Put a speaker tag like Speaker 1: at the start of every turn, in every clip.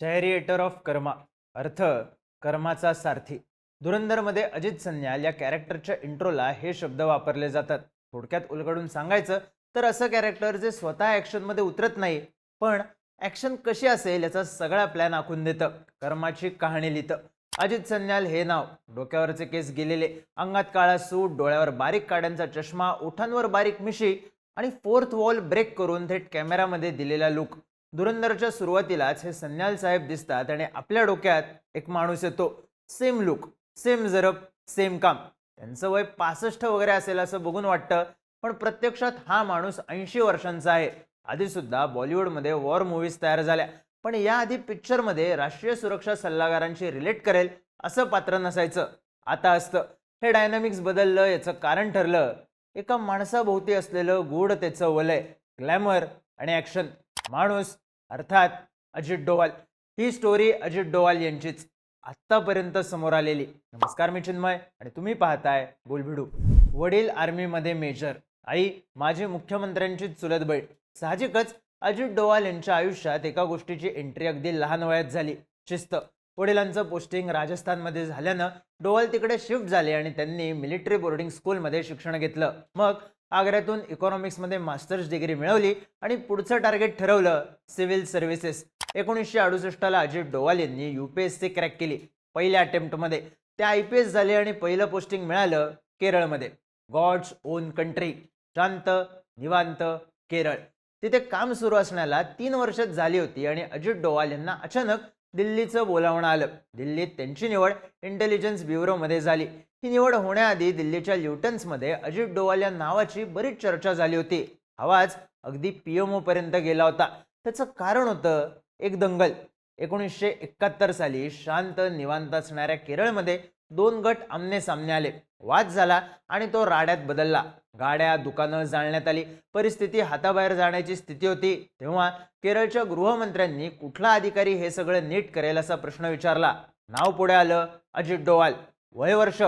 Speaker 1: चॅरिएटर of कर्मा अर्थ कर्माचा सारथी. धुरंधरमध्ये अजित सन्याल या कॅरेक्टरच्या इंट्रोला हे शब्द वापरले जातात. थोडक्यात उलगडून सांगायचं तर असं कॅरेक्टर जे स्वतः ॲक्शनमध्ये उतरत नाही पण ॲक्शन कशी असेल याचा सगळा प्लॅन आखून देतं. कर्माची कहाणी लिहितं. अजित सन्याल हे नाव डोक्यावरचे केस गेलेले अंगात काळा सूट डोळ्यावर बारीक काड्यांचा चष्मा ओठांवर बारीक मिशी आणि फोर्थ वॉल ब्रेक करून थेट कॅमेरामध्ये दिलेला लुक धुरंधरच्या सुरुवातीलाच हे सन्याल साहेब दिसतात आणि आपल्या डोक्यात एक माणूस येतो. सेम लुक सेम जरब सेम काम. त्यांचं वय पासष्ट वगैरे असेल असं बघून वाटतं पण प्रत्यक्षात हा माणूस ऐंशी वर्षांचा आहे. आधी सुद्धा बॉलिवूडमध्ये वॉर मूवीज तयार झाल्या पण याआधी पिक्चरमध्ये राष्ट्रीय सुरक्षा सल्लागारांशी रिलेट करेल असं पात्र नसायचं. आता असतं. हे डायनामिक्स बदललं याचं कारण ठरलं. एका माणसाभोवती असलेलं गूढ त्याचं वलय ग्लॅमर आणि ॲक्शन. माणूस अर्थात अजित डोवाल. ही स्टोरी अजित डोवाल यांचीच आत्तापर्यंत समोर आलेली. नमस्कार मी चिन्मय आणि तुम्ही पाहताय बोलभिडू वडील आर्मीमध्ये मेजर आई माजी मुख्यमंत्र्यांची चुलत बैठ साहजिकच अजित डोवाल यांच्या आयुष्यात एका गोष्टीची एंट्री अगदी लहान वयात झाली. शिस्त. वडिलांचं पोस्टिंग राजस्थानमध्ये झाल्यानं डोवाल तिकडे शिफ्ट झाले आणि त्यांनी मिलिटरी बोर्डिंग स्कूलमध्ये शिक्षण घेतलं. मग आग्र्यातून इकॉनॉमिक्समध्ये मास्टर्स डिग्री मिळवली आणि पुढचं टार्गेट ठरवलं सिव्हिल सर्व्हिसेस. एकोणीसशे अडुसष्टला अजित डोवाल यांनी U P S C crack केली पहिल्या अटेम्प्टमध्ये. ते आय पी एस झाले आणि पहिलं पोस्टिंग मिळालं केरळमध्ये. God's own country. शांत निवांत केरळ. तिथे काम सुरू असण्याला तीन वर्ष झाली होती आणि अजित डोवाल यांना अचानक दिल्लीचं बोलावणं आलं. दिल्लीत त्यांची निवड इंटेलिजन्स ब्युरोमध्ये झाली. ही निवड होण्याआधी दिल्लीच्या ल्युटन्समध्ये अजित डोवाल या नावाची बरीच चर्चा झाली होती. आवाज अगदी पी एम ओपर्यंत गेला होता. त्याचं कारण होतं एक दंगल. एकोणीसशे एकाहत्तर साली शांत निवांत असणाऱ्या केरळमध्ये दोन गट आमने सामने आले. वाद झाला आणि तो राड्यात बदलला. गाड्या दुकानं जाळण्यात आली. परिस्थिती हाताबाहेर जाण्याची स्थिती होती. तेव्हा केरळच्या गृहमंत्र्यांनी कुठला अधिकारी हे सगळं नीट करेल असा प्रश्न विचारला. नाव पुढे आलं. अजित डोवाल. वय वर्ष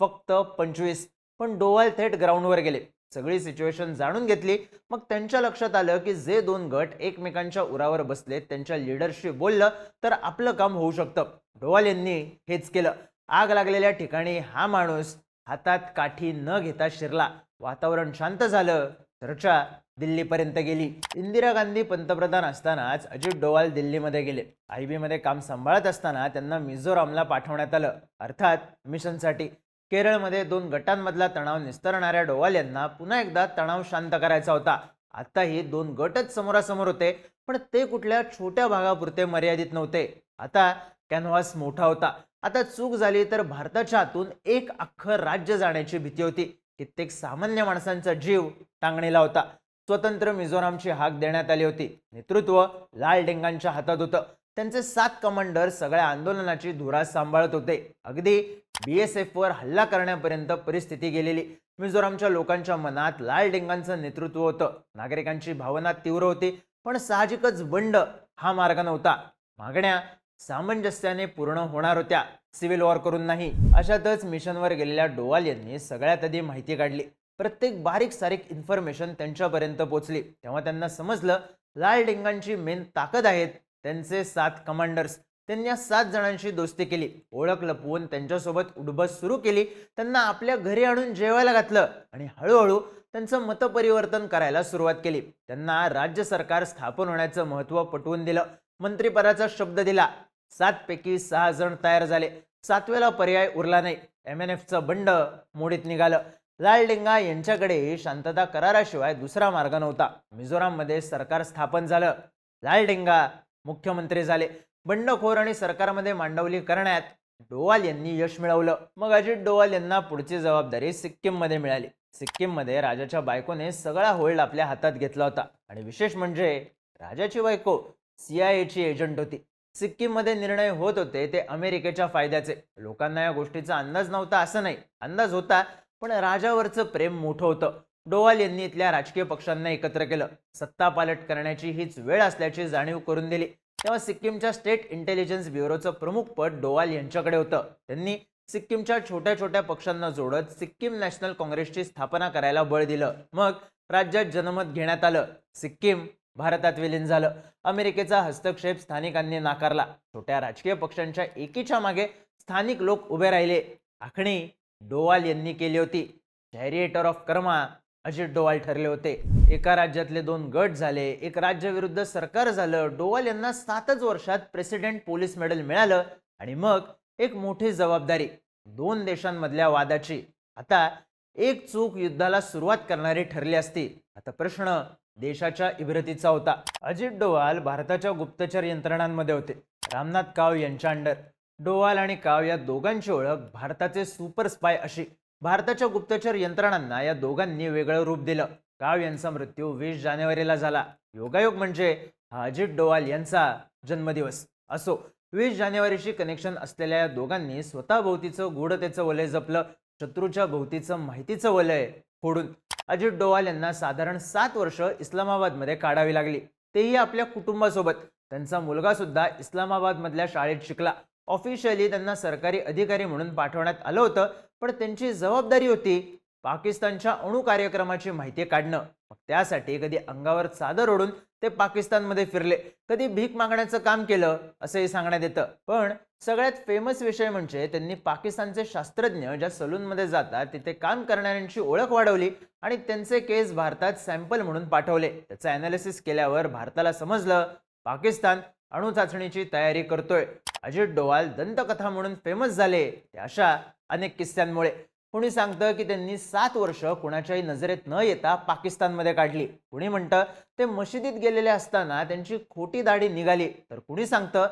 Speaker 1: फक्त पंचवीस. पण डोवाल थेट ग्राउंडवर गेले. सगळी सिच्युएशन जाणून घेतली. मग त्यांच्या लक्षात आलं की जे दोन गट एकमेकांच्या उरावर बसले त्यांच्या लिडरशी बोललं तर आपलं काम होऊ शकतं. डोवाल यांनी हेच केलं. आग लागलेल्या ठिकाणी हा माणूस हातात काठी न घेता शिरला. वातावरण शांत झालं. चर्चा दिल्लीपर्यंत गेली. इंदिरा गांधी पंतप्रधान असतानाच अजित डोवाल दिल्लीमध्ये गेले. आय बीमध्ये काम सांभाळत असताना त्यांना मिझोरामला पाठवण्यात आलं. अर्थात मिशनसाठी. केरळमध्ये दोन गटांमधला तणाव निस्तरणाऱ्या डोवाल यांना पुन्हा एकदा तणाव शांत करायचा होता. आत्ताही दोन गटच समोरासमोर होते पण ते कुठल्या छोट्या भागापुरते मर्यादित नव्हते. आता कॅनव्हास मोठा होता. आता चूक झाली तर भारताच्या हातून एक अख्खं राज्य जाण्याची भीती होती. कित्येक सामान्य माणसांचा जीव टांगणीला होता. स्वतंत्र मिझोरामची हाक देण्यात आली होती. नेतृत्व लाल डेंगांच्या हातात होतं. त्यांचे सात कमांडर सगळ्या आंदोलनाची धुरा सांभाळत होते. अगदी बी एस वर हल्ला करण्यापर्यंत परिस्थिती गेलेली. मिझोरामच्या लोकांच्या मनात लाल डेंगांचं नेतृत्व होतं. नागरिकांची भावना तीव्र होती. पण साहजिकच बंड हा मार्ग नव्हता. मागण्या सामंजस्याने पूर्ण होणार होत्या. सिव्हिल वॉर करून नाही. अशातच मिशनवर गेलेल्या डोवाल यांनी सगळ्यात आधी माहिती काढली. प्रत्येक बारीक सारीक इन्फॉर्मेशन त्यांच्यापर्यंत पोहोचली. तेव्हा त्यांना समजलं लाल डेंगांची मेन ताकद आहेत त्यांचे सात कमांडर्स त्यांनी या सात जणांशी दोस्ती केली. ओळख लपवून त्यांच्यासोबत उडबस सुरू केली. त्यांना आपल्या घरी आणून जेवायला घातलं आणि हळूहळू त्यांचं मतपरिवर्तन करायला सुरुवात केली. त्यांना राज्य सरकार स्थापन होण्याचं महत्त्व पटवून दिलं. मंत्रिपदाचा शब्द दिला. सात पैकी सहा जण तयार झाले. सातवेला पर्याय उरला नाही. एम एन एफचं बंड मोडीत निघालं. लालडिंगा यांच्याकडे शांतता कराराशिवाय दुसरा मार्ग नव्हता. मिझोराममध्ये सरकार स्थापन झालं. लालडिंगा मुख्यमंत्री झाले. बंडखोर आणि सरकारमध्ये मांडवली करण्यात डोवाल यांनी यश मिळवलं. मग अजित डोवाल यांना पुढची जबाबदारी सिक्कीममध्ये मिळाली. सिक्कीममध्ये राजाच्या बायकोने सगळा होल्ड आपल्या हातात घेतला होता. आणि विशेष म्हणजे राजाची बायको ची एजंट होती. सिक्कीममध्ये निर्णय होत होते ते अमेरिकेच्या फायद्याचे. लोकांना या गोष्टीचा अंदाज नव्हता असं नाही. अंदाज होता पण राजावरचं प्रेम मोठं होतं. डोवाल यांनी इथल्या राजकीय पक्षांना एकत्र केलं. सत्ता पालट करण्याची हीच वेळ असल्याची जाणीव करून दिली. तेव्हा सिक्कीमच्या स्टेट इंटेलिजन्स ब्युरोचं प्रमुख पद डोवाल यांच्याकडे होतं. त्यांनी सिक्कीमच्या छोट्या छोट्या पक्षांना जोडत सिक्कीम नॅशनल काँग्रेसची स्थापना करायला बळ दिलं. मग राज्यात जनमत घेण्यात आलं. सिक्कीम भारतात विलीन झालं. अमेरिकेचा हस्तक्षेप स्थानिकांनी नाकारला. छोट्या राजकीय पक्षांच्या एकीच्या मागे स्थानिक लोक उभे राहिले. आखणी डोवाल यांनी केली होती. Charioteer of karma Ajit Doval ठरले होते. एका राज्यातले दोन गट झाले. एक राज्य विरुद्ध सरकार झालं. डोवाल यांना सातच वर्षात प्रेसिडेंट पोलीस मेडल मिळालं आणि मग एक मोठी जबाबदारी दोन देशांमधल्या वादाची. आता एक चूक युद्धाला सुरुवात करणारी ठरली असती. आता प्रश्न देशाच्या इब्रतीचा होता. अजित डोवाल भारताच्या गुप्तचर यंत्रणांमध्ये होते. रामनाथ काव यांच्या अंडर. डोवाल आणि काव या दोघांची ओळख भारताचे सुपर स्पाय अशी. भारताच्या गुप्तचर यंत्रणांना या दोघांनी वेगळं रूप दिलं. काव यांचा मृत्यू वीस जानेवारीला झाला. योगायोग म्हणजे हा अजित डोवाल यांचा जन्मदिवस असो. वीस जानेवारीशी कनेक्शन असलेल्या या दोघांनी स्वतःभोवतीचं गूढतेचं वलय जपलं. शत्रूच्या भोवतीचं माहितीचं वलय फोडून. अजित डोवाल यांना साधारण सात वर्ष इस्लामाबादमध्ये काढावी लागली. तेही आपल्या कुटुंबासोबत. त्यांचा मुलगा सुद्धा इस्लामाबादमधल्या शाळेत शिकला. ऑफिशियली त्यांना सरकारी अधिकारी म्हणून पाठवण्यात आलं होतं पण त्यांची जबाबदारी होती पाकिस्तानच्या अणु कार्यक्रमाची माहिती काढणं. मग त्यासाठी कधी अंगावर चादर ओढून ते पाकिस्तानमध्ये फिरले. कधी भीक मागण्याचं काम केलं असंही सांगण्यात येतं. पण सगळ्यात फेमस विषय म्हणजे त्यांनी पाकिस्तानचे शास्त्रज्ञ ज्या सलूनमध्ये जातात तिथे काम करणाऱ्यांची ओळख वाढवली आणि त्यांचे केस भारतात सॅम्पल म्हणून पाठवले. त्याचं अनालिसिस केल्यावर भारताला समजलं पाकिस्तान अणु चाचणीची तयारी करतोय. अजित डोवाल दंतकथा म्हणून फेमस झाले ते अशा अनेक किस्स्यांमुळे. कुणी सांगतं की त्यांनी सात वर्ष कुणाच्याही नजरेत न येता पाकिस्तानमध्ये काढली. कुणी म्हणतं ते मशिदीत गेलेले असताना त्यांची खोटी दाढी निघाली. तर कुणी सांगतं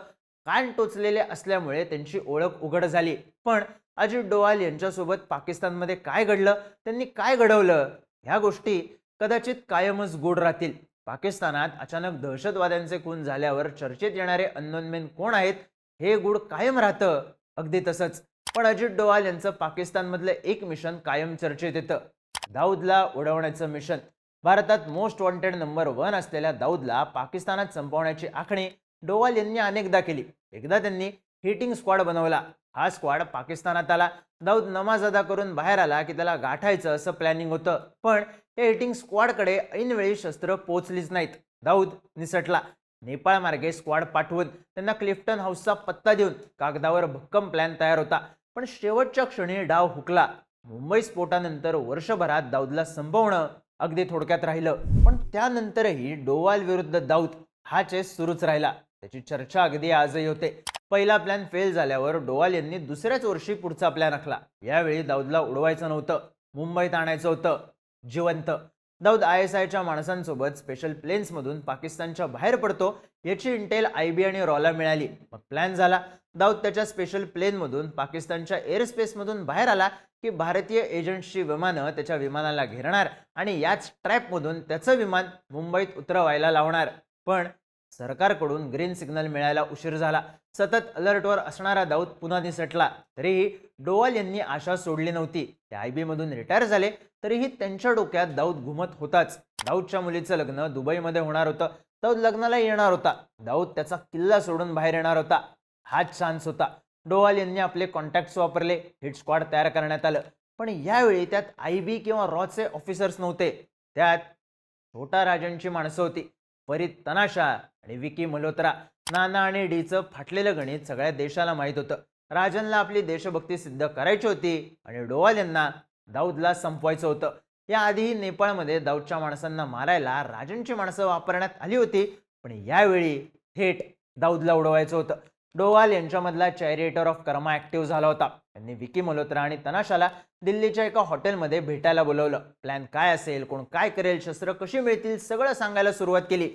Speaker 1: कान टोचलेले असल्यामुळे त्यांची ओळख उघड झाली. पण अजित डोवाल यांच्यासोबत पाकिस्तानमध्ये काय घडलं? त्यांनी काय घडवलं? ह्या गोष्टी कदाचित कायमच गूढ राहतील. पाकिस्तानात अचानक दहशतवाद्यांचे खून झाल्यावर चर्चेत येणारे अन्नोनमेन कोण आहेत? हे गुढ कायम राहतं. अगदी तसंच. पण अजित डोवाल यांचं पाकिस्तानमधलं एक मिशन कायम चर्चेत येतं. दाऊदला उडवण्याचं मिशन. भारतात मोस्ट वॉन्टेड नंबर वन असलेल्या दाऊदला पाकिस्तानात संपवण्याची आखणी डोवाल यांनी अनेकदा केली. एकदा त्यांनी हिटिंग स्क्वॉड बनवला. हा स्क्वॉड पाकिस्तानात आला. दाऊद नमाज अदा करून बाहेर आला की त्याला गाठायचं असं प्लॅनिंग होतं. पण या हिटिंग स्क्वॉडकडे ऐनवेळी शस्त्र पोचलीच नाहीत. दाऊद निसटला. नेपाळ मार्गे स्क्वॉड पाठवून त्यांना क्लिफ्टन हाऊसचा पत्ता देऊन कागदावर भक्कम प्लॅन तयार होता. पण शेवटच्या क्षणी डाव हुकला. मुंबई स्फोटानंतर वर्षभरात दाऊदला संपवणं अगदी थोडक्यात राहिलं. पण त्यानंतरही डोवाल विरुद्ध दाऊद हा चेस सुरूच राहिला. त्याची चर्चा अगदी आजही होते. पहिला प्लॅन फेल झाल्यावर डोवाल यांनी दुसऱ्याच वर्षी पुढचा प्लॅन आखला. यावेळी दाऊदला उडवायचं नव्हतं. मुंबईत आणायचं होतं. जिवंत. दाऊद आय एस आयच्या माणसांसोबत स्पेशल प्लेन्समधून पाकिस्तानच्या बाहेर पडतो याची इंटेल आय बी आणि रॉला मिळाली. मग प्लॅन झाला. दाऊद त्याच्या स्पेशल प्लेनमधून पाकिस्तानच्या एअरस्पेसमधून बाहेर आला की भारतीय एजंट्सची विमानं त्याच्या विमानाला घेरणार आणि याच ट्रॅपमधून त्याचं विमान मुंबईत उतरवायला लावणार. पण सरकारकडून ग्रीन सिग्नल मिळायला उशीर झाला. सतत अलर्टवर असणारा दाऊद पुन्हा निसटला. तरीही डोवाल यांनी आशा सोडली नव्हती. ते आय मधून रिटायर झाले तरीही त्यांच्या डोक्यात दाऊद घुमत होताच. दाऊदच्या मुलीचं लग्न दुबईमध्ये होणार होतं. दाऊद लग्नाला येणार होता. दाऊद त्याचा किल्ला सोडून बाहेर येणार होता. हाच चान्स होता. डोवाल यांनी आपले कॉन्टॅक्ट्स वापरले. हिट स्क्वॉड तयार करण्यात आलं. पण यावेळी त्यात आय बी किंवा रॉचे ऑफिसर्स नव्हते. त्यात छोटा राजांची माणसं होती. परीत तनाशा. आणि विकी मल्होत्रा नाना आणि डीचं फाटलेलं गणित सगळ्या देशाला माहीत होतं. राजनला आपली देशभक्ती सिद्ध करायची होती आणि डोवाल यांना दाऊदला संपवायचं होतं. याआधीही नेपाळमध्ये दाऊदच्या माणसांना मारायला राजनची माणसं वापरण्यात आली होती पण यावेळी थेट दाऊदला उडवायचं होतं. डोवाल यांच्यामधला चॅरिएटर ऑफ कर्मा ॲक्टिव्ह झाला होता. त्यांनी विकी मल्होत्रा आणि तनाशाला दिल्लीच्या एका हॉटेलमध्ये भेटायला बोलवलं. प्लॅन काय असेल? कोण काय करेल? शस्त्र कशी मिळतील? सगळं सांगायला सुरुवात केली.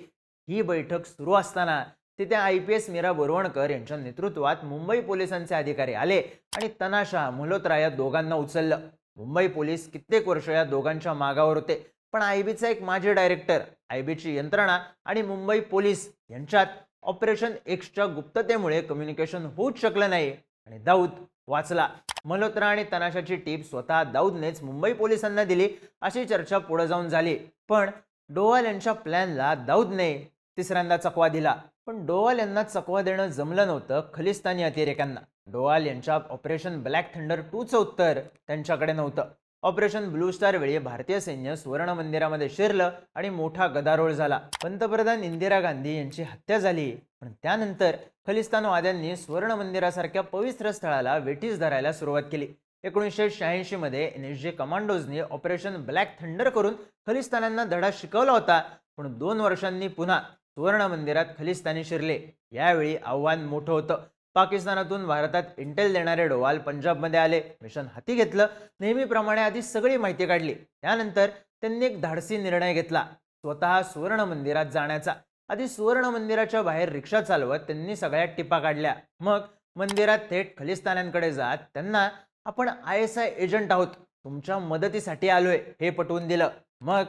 Speaker 1: ही बैठक सुरू असताना तिथे I P S Meera Borwankar यांच्या नेतृत्वात मुंबई पोलिसांचे अधिकारी आले आणि तनाशा मल्होत्रा या दोघांना उचललं. मुंबई पोलीस कित्येक वर्ष या दोघांच्या मागावर होते पण आय बीचा एक माजी डायरेक्टर आय बीची यंत्रणा आणि मुंबई पोलीस यांच्यात ऑपरेशन एक्सच्या गुप्ततेमुळे कम्युनिकेशन होऊच शकलं नाही. आणि दाऊद वाचला. मल्होत्रा आणि तनाशाची टीप स्वतः दाऊदनेच मुंबई पोलिसांना दिली. अशी चर्चा पुढे जाऊन झाली. पण डोवाल यांच्या प्लॅनला दाऊदने तिसऱ्यांदा चकवा दिला. पण डोवाल यांना चकवा देणं जमलं नव्हतं खलिस्तानी अतिरेक्यांना. डोवाल यांच्या ऑपरेशन ब्लॅक थंडर टूचं उत्तर त्यांच्याकडे नव्हतं. ऑपरेशन ब्लू स्टार वेळी भारतीय सैन्य सुवर्ण मंदिरामध्ये शिरलं आणि मोठा गदारोळ झाला. पंतप्रधान इंदिरा गांधी यांची हत्या झाली. पण त्यानंतर खलिस्तानवाद्यांनी सुवर्ण मंदिरासारख्या पवित्र स्थळाला वेठीस धरायला सुरुवात केली. एकोणीसशे शहाऐंशी मध्ये एन एस जी कमांडोजनी ऑपरेशन ब्लॅक थंडर करून खलिस्तानांना धडा शिकवला होता. पण दोन वर्षांनी पुन्हा सुवर्ण मंदिरात खलिस्तानी शिरले. यावेळी आव्हान मोठं होतं. पाकिस्तानातून भारतात इंटेल देणारे डोवाल पंजाबमध्ये आले. मिशन हाती घेतलं. नेहमीप्रमाणे आधी सगळी माहिती काढली. त्यानंतर त्यांनी एक धाडसी निर्णय घेतला. स्वतः सुवर्ण मंदिरात जाण्याचा. आधी सुवर्ण मंदिराच्या बाहेर रिक्षा चालवत त्यांनी सगळ्या टिपा काढल्या. मग मंदिरात थेट खलिस्तानांकडे जात त्यांना आपण आय एस आय एजंट आहोत. तुमच्या मदतीसाठी आलोय. हे पटवून दिलं. मग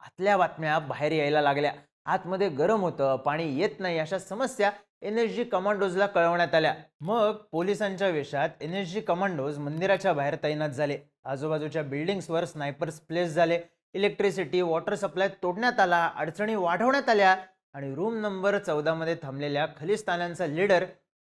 Speaker 1: आतल्या बातम्या बाहेर यायला लागल्या. आतमध्ये गरम होतं पाणी येत नाही अशा समस्या एन एस जी कमांडोजला कळवण्यात आल्या. मग पोलिसांच्या वेशात एन एस जी कमांडोज मंदिराच्या बाहेर तैनात झाले. आजूबाजूच्या बिल्डिंग्सवर स्नायपर्स प्लेस झाले. इलेक्ट्रिसिटी वॉटर सप्लाय तोडण्यात आला अडचणी वाढवण्यात आल्या आणि रूम नंबर चौदामध्ये थांबलेल्या खलिस्तानांचा लीडर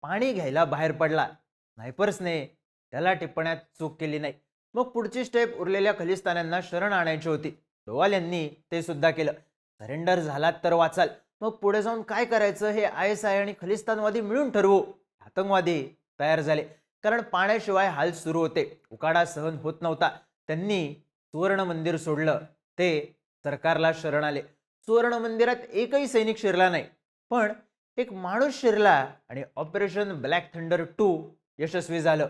Speaker 1: पाणी घ्यायला बाहेर पडला. स्नायपर्सने त्याला टिप्पण्यात चूक केली नाही. मग पुढची स्टेप उरलेल्या खलिस्तानांना शरण आणायची होती. डोवाल यांनी ते सुद्धा केलं. सरेंडर झालात तर वाचाल. मग पुढे जाऊन काय करायचं हे आय एस आय आणि खलिस्तानवादी मिळून ठरवू. आतंकवादी तयार झाले. कारण पाण्याशिवाय हाल सुरू होते. उकाडा सहन होत नव्हता. त्यांनी सुवर्ण मंदिर सोडलं. ते सरकारला शरण आले. सुवर्ण मंदिरात एकही सैनिक शिरला नाही. पण एक माणूस शिरला आणि ऑपरेशन ब्लॅक थंडर टू यशस्वी झालं.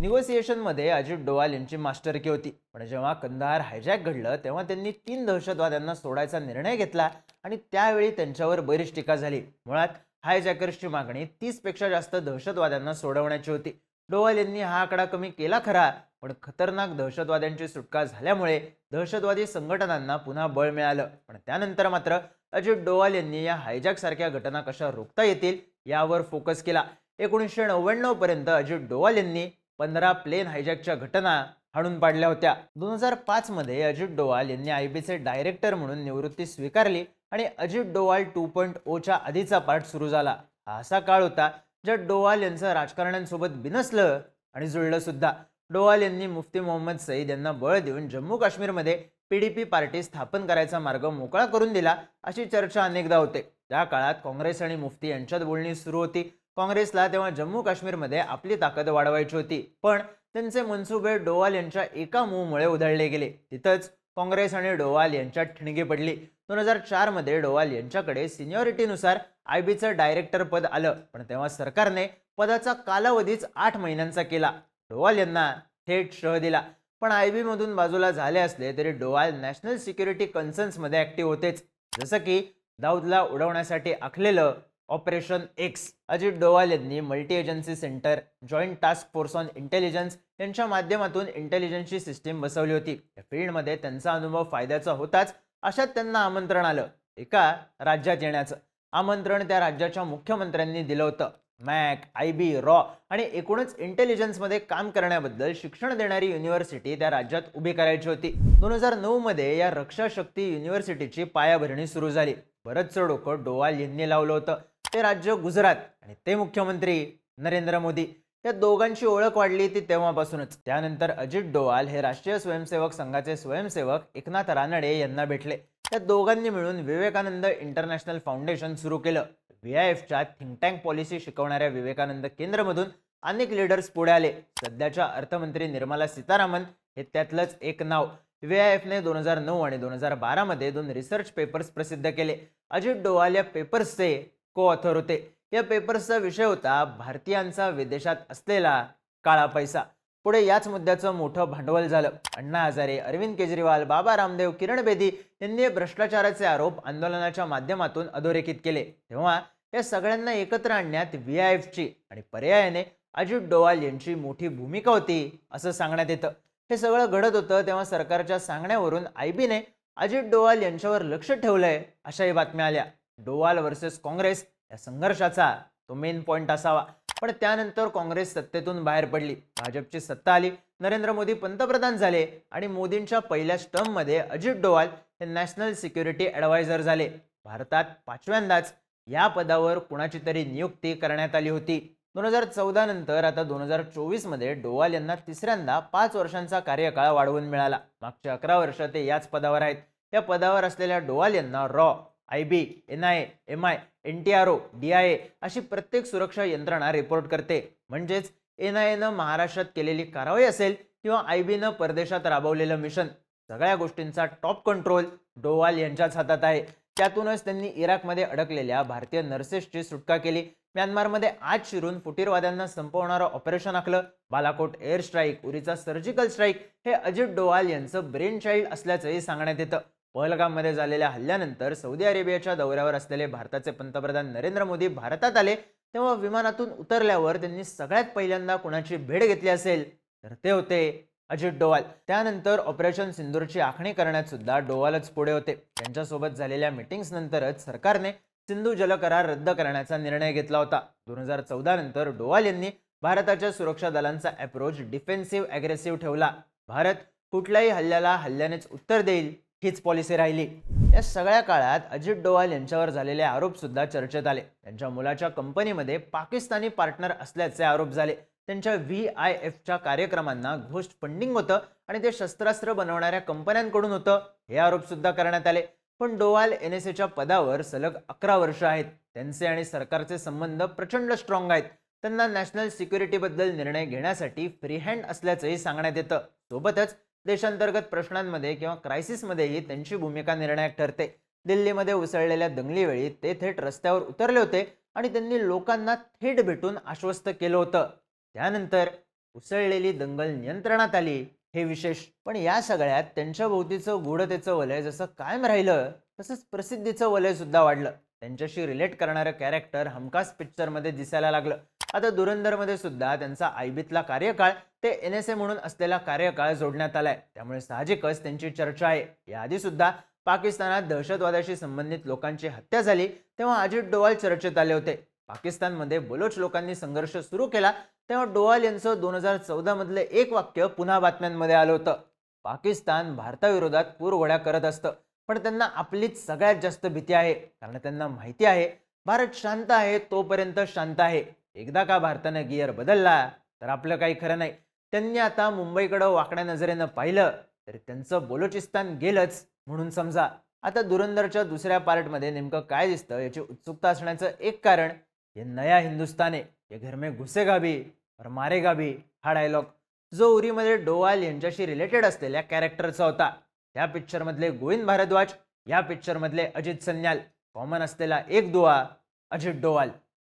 Speaker 1: निगोसिएशनमध्ये अजित डोवाल यांची मास्टरकी होती. पण जेव्हा कंदाहार हायजॅक घडलं तेव्हा त्यांनी तीन दहशतवाद्यांना सोडायचा निर्णय घेतला आणि त्यावेळी त्यांच्यावर बरीच टीका झाली. मुळात हायजॅकर्सची मागणी तीसपेक्षा जास्त दहशतवाद्यांना सोडवण्याची होती. डोवाल यांनी हा आकडा कमी केला खरा पण खतरनाक दहशतवाद्यांची सुटका झाल्यामुळे दहशतवादी संघटनांना पुन्हा बळ मिळालं. पण त्यानंतर मात्र अजित डोवाल यांनी या हायजॅक सारख्या घटना कशा रोखता येतील यावर फोकस केला. एकोणीसशे नव्याण्णव पर्यंत अजित डोवाल यांनी पंधरा प्लेन हायजॅकच्या घटना हाणून पाडल्या होत्या. दोन हजार पाच मध्ये अजित डोवाल यांनी आयबीचे डायरेक्टर म्हणून निवृत्ती स्वीकारली आणि अजित डोवाल टू पॉईंट ओच्या आधीचा पार्ट सुरू झाला. हा असा काळ होता ज्यात डोवाल यांचं राजकारण्यांसोबत बिनसलं आणि जुळलं सुद्धा. डोवाल यांनी मुफ्ती मोहम्मद सईद यांना बळ देऊन जम्मू काश्मीरमध्ये पी डी पी पार्टी स्थापन करायचा मार्ग मोकळा करून दिला अशी चर्चा अनेकदा होते. त्या काळात काँग्रेस आणि मुफ्ती यांच्यात बोलणी सुरू होती. काँग्रेसला तेव्हा जम्मू काश्मीरमध्ये आपली ताकद वाढवायची होती. पण त्यांचे मनसुबे डोवाल यांच्या एका मूवमुळे उधळले गेले. तिथंच काँग्रेस आणि डोवाल यांच्यात ठिणगी पडली. दोन हजार चारमध्ये डोवाल यांच्याकडे सिनियरिटीनुसार आयबीचं डायरेक्टर पद आलं. पण तेव्हा सरकारने पदाचा कालावधीच आठ महिन्यांचा केला. डोवाल यांना थेट शह दिला. पण आय बीमधून बाजूला झाले असले तरी डोवाल नॅशनल सिक्युरिटी कन्सर्न्समध्ये ॲक्टिव्ह होतेच. जसं की दाऊदला उडवण्यासाठी आखलेलं ऑपरेशन एक्स अजित डोवाल यांनी multi agency centre joint task force on intelligence यांच्या माध्यमातून इंटेलिजन्सची सिस्टीम बसवली होती. या फील्डमध्ये त्यांचा अनुभव फायद्याचा होताच अशात त्यांना आमंत्रण आलं. एका राज्यात येण्याचं. आमंत्रण त्या राज्याच्या मुख्यमंत्र्यांनी दिलं होतं. मॅक आय बी रॉ आणि एकूणच इंटेलिजन्समध्ये काम करण्याबद्दल शिक्षण देणारी युनिव्हर्सिटी त्या राज्यात उभी करायची होती. दोन हजार नऊमध्ये या रक्षा शक्ती युनिव्हर्सिटीची पायाभरणी सुरू झाली. बरंचसं डोकं डोवाल यांनी लावलं होतं. ते राज्य गुजरात आणि ते मुख्यमंत्री नरेंद्र मोदी या दोघांची ओळख वाढली ती तेव्हापासूनच. त्यानंतर अजित डोवाल हे राष्ट्रीय स्वयंसेवक संघाचे स्वयंसेवक एकनाथ रानडे यांना भेटले. त्या दोघांनी मिळून विवेकानंद इंटरनॅशनल फाउंडेशन सुरू केलं. व्ही आय एफच्या थिंक टँक पॉलिसी शिकवणाऱ्या विवेकानंद केंद्रमधून अनेक लीडर्स पुढे आले. सध्याच्या अर्थमंत्री निर्मला सीतारामन हे त्यातलंच एक नाव. व्ही आय एफने दोन हजार नऊ आणि दोन हजार बारामध्ये दोन रिसर्च पेपर्स प्रसिद्ध केले. अजित डोवाल या पेपर्सचे को ऑथर होते. या पेपर्सचा विषय होता भारतीयांचा विदेशात असलेला काळा पैसा. पुढे याच मुद्द्याचं मोठं भांडवल झालं. अण्णा हजारे अरविंद केजरीवाल बाबा रामदेव किरण बेदी यांनी भ्रष्टाचाराचे आरोप आंदोलनाच्या माध्यमातून अधोरेखित केले. तेव्हा या सगळ्यांना एकत्र आणण्यात व्ही आय एफची आणि पर्यायाने अजित डोवाल यांची मोठी भूमिका होती असं सांगण्यात येतं. हे सगळं घडत होतं तेव्हा सरकारच्या सांगण्यावरून आय बीने अजित डोवाल यांच्यावर लक्ष ठेवलंय अशाही बातम्या आल्या. डोवाल वर्सेस काँग्रेस या संघर्षाचा तो मेन पॉईंट असावा. पण त्यानंतर काँग्रेस सत्तेतून बाहेर पडली. भाजपची सत्ता आली. नरेंद्र मोदी पंतप्रधान झाले आणि मोदींच्या पहिल्याच टर्ममध्ये अजित डोवाल हे नॅशनल सिक्युरिटी ॲडवायझर झाले. भारतात पाचव्यांदाच या पदावर कुणाची तरी नियुक्ती करण्यात आली होती. दोन हजार चौदा नंतर आता दोन हजार चोवीसमध्ये डोवाल यांना तिसऱ्यांदा पाच वर्षांचा कार्यकाळ वाढवून मिळाला. मागच्या अकरा वर्ष ते याच पदावर आहेत. या पदावर असलेल्या डोवाल यांना raw. I B N I M I N T R O D I A अशी प्रत्येक सुरक्षा यंत्रणा रिपोर्ट करते. म्हणजेच एन आय एनं महाराष्ट्रात केलेली कारवाई असेल किंवा आय बीनं परदेशात राबवलेलं मिशन सगळ्या गोष्टींचा टॉप कंट्रोल डोवाल यांच्याच हातात आहे. त्यातूनच त्यांनी इराकमध्ये अडकलेल्या भारतीय नर्सेसची सुटका केली. म्यानमारमध्ये आज शिरून फुटीरवाद्यांना संपवणारं ऑपरेशन आखलं. बालाकोट एअर स्ट्राईक उरीचा सर्जिकल स्ट्राईक हे अजित डोवाल यांचं ब्रेन चाइल्ड असल्याचंही सांगण्यात येतं. पहलगाममध्ये झालेल्या हल्ल्यानंतर सौदी अरेबियाच्या दौऱ्यावर असलेले भारताचे पंतप्रधान नरेंद्र मोदी भारतात आले तेव्हा विमानातून उतरल्यावर त्यांनी सगळ्यात पहिल्यांदा कुणाची भेट घेतली असेल? तर ते होते अजित डोवाल. त्यानंतर ऑपरेशन सिंदूरची आखणी करण्यात सुद्धा डोवालच पुढे होते. त्यांच्यासोबत झालेल्या मिटिंग्स नंतरच सरकारने सिंधू जलकरार रद्द करण्याचा निर्णय घेतला होता. दोन हजार चौदा नंतर डोवाल यांनी भारताच्या सुरक्षा दलांचा अप्रोच डिफेन्सिव्ह अग्रेसिव्ह ठेवला. भारत कुठल्याही हल्ल्याला हल्ल्यानेच उत्तर देईल. हीच पॉलिसी राहिली. या सगळ्या काळात अजित डोवाल यांच्यावर झालेले आरोप सुद्धा चर्चेत आले. त्यांच्या मुलाच्या कंपनीमध्ये पाकिस्तानी पार्टनर असल्याचे आरोप झाले. त्यांच्या व्ही आय एफच्या कार्यक्रमांना घोस्ट फंडिंग होतं आणि ते शस्त्रास्त्र बनवणाऱ्या कंपन्यांकडून होतं हे आरोप सुद्धा करण्यात आले. पण डोवाल एन एस एच्या पदावर सलग अकरा वर्ष आहेत. त्यांचे आणि सरकारचे संबंध प्रचंड स्ट्रॉंग आहेत. त्यांना नॅशनल सिक्युरिटीबद्दल निर्णय घेण्यासाठी फ्री हँड असल्याचंही सांगण्यात येतं. सोबतच देशांतर्गत प्रश्नांमध्ये किंवा क्रायसिसमध्येही त्यांची भूमिका निर्णायक ठरते. दिल्लीमध्ये उसळलेल्या दंगलीवेळी ते थेट रस्त्यावर उतरले होते आणि त्यांनी लोकांना थेट भेटून आश्वस्त केलं होतं. त्यानंतर उसळलेली दंगल नियंत्रणात आली. हे विशेष पण या सगळ्यात त्यांच्या भोवतीचं गूढतेचं वलय जसं कायम राहिलं तसंच प्रसिद्धीचं वलय सुद्धा वाढलं. त्यांच्याशी रिलेट करणारं कॅरेक्टर हमखास पिक्चरमध्ये दिसायला लागलं. आता धुरंधरमध्ये सुद्धा त्यांचा आयबीतला कार्यकाळ ते एन एस ए म्हणून असलेला कार्यकाळ जोडण्यात आलाय. त्यामुळे साहजिकच त्यांची चर्चा आहे. याआधी सुद्धा पाकिस्तानात दहशतवादाशी संबंधित लोकांची हत्या झाली तेव्हा अजित डोवाल चर्चेत आले होते. पाकिस्तानमध्ये बलोच लोकांनी संघर्ष सुरू केला तेव्हा डोवाल यांचं दोन हजार चौदा मधलं एक वाक्य पुन्हा बातम्यांमध्ये आलं होतं. पाकिस्तान भारताविरोधात पूरघोड्या करत असतं पण त्यांना आपलीच सगळ्यात जास्त भीती आहे. कारण त्यांना माहिती आहे भारत शांत आहे तोपर्यंत शांत आहे. एकदा का भारतानं गिअर बदलला तर आपलं काही खरं नाही. त्यांनी आता मुंबईकडं वाकड्या नजरेनं पाहिलं तरी त्यांचं बलोचिस्तान गेलंच म्हणून समजा. आता धुरंधरच्या दुसऱ्या पार्टमध्ये नेमकं काय दिसतं याची उत्सुकता असण्याचं एक कारण हे नया हिंदुस्थान आहे. हे घर में घुसेगा भी और मारेगा भी हा डायलॉग जो उरीमध्ये डोवाल यांच्याशी रिलेटेड असलेल्या कॅरेक्टरचा होता. या पिक्चरमधले गोविंद भारद्वाज या पिक्चरमधले अजित सन्याल. कॉमन असलेला एक दुवा अजित डोवाल.